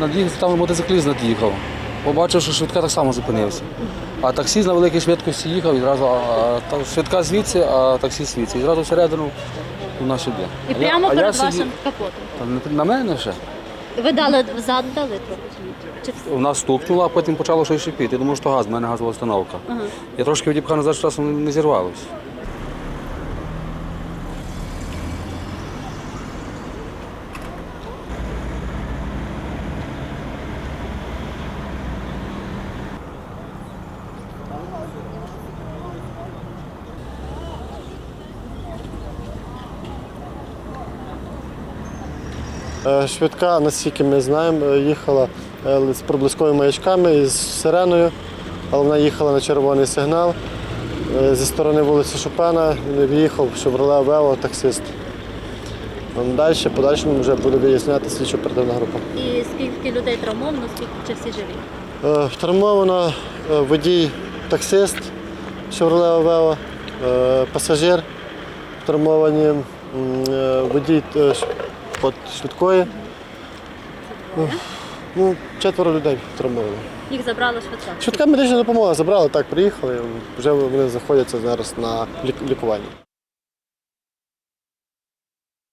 Над'їхав, там мотоцикліст над'їхав. Побачив, що швидка так само зупинився. А таксі на великій швидкості їхав і зразу, а, та швидка звідси, а таксі звідси. І зразу всередину у нас іде. І А я- прямо а я перед сидів- вашим капотом. Та не- На мене ще. Ви дали взад дали трохи чи ні? Чи все? Вона стукнула, а потім почало щось шипіти. Я думав, що газ, в мене газова установка. Я трошки відіпхав назад, що часом не зірвалося. Швидка, наскільки ми знаємо, е, їхала е, з проблисковими маячками і з сиреною, але вона їхала на червоний сигнал. Е, Зі сторони вулиці Шопена в'їхав Шевроле Вео таксист. Далі, подальшому вже буде виясняти слідчо оперативна група. І скільки людей травмовано, скільки чи всі живі? Е, Травмовано е, водій таксист Шевроле Вео, е, пасажир травмовані, е, водій е, от швидкої. Ну, четверо людей травмовано. Їх забрала швидка. Швидка медична допомога забрала, так, приїхали, вже вони знаходяться зараз на лік- лікуванні.